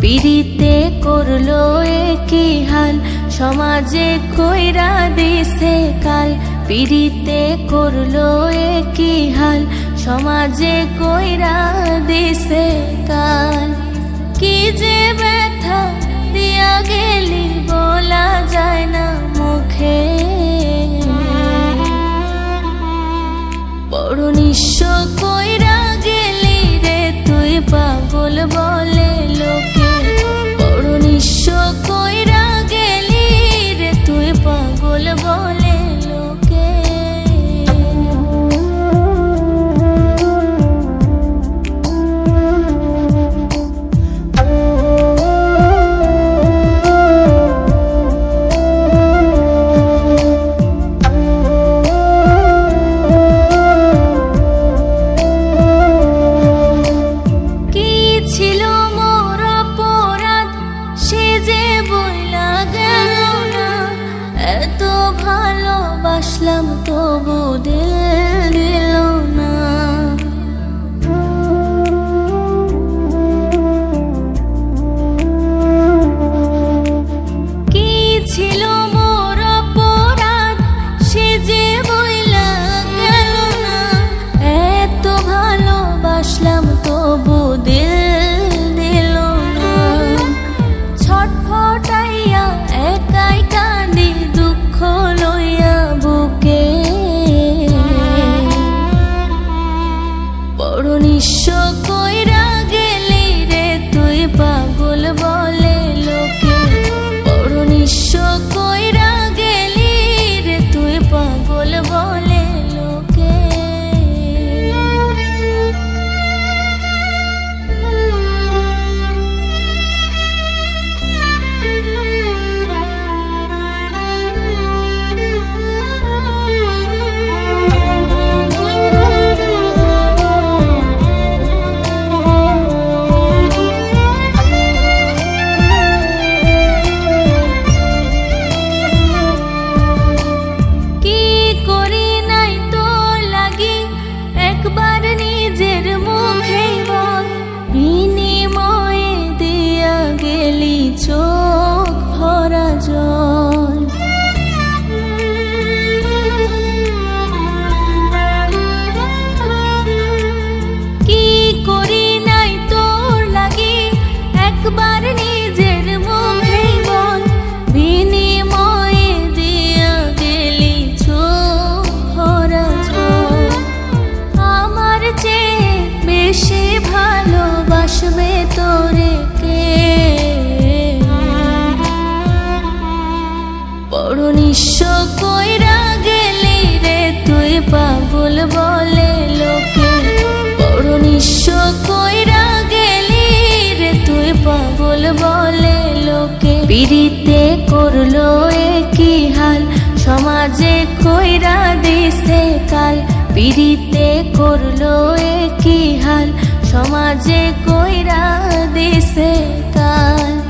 পিড়িতে করল কি হাল, সমাজে কইরা দিছে কাল। পিড়িতে করল কি হাল, সমাজে কইরা দিছে কাল। কি যে ব্যথা দিয়া গেলি বলা যায় না মুখে। বড় নিঃস্ব আসলাম তবু দিল Never পাগল বলে লোকে পিড়িতে করল একই হাল। সমাজে খৈরা দিছে কাল। পিড়িতে করল একই হাল। সমাজে কইরা দিছে কাল।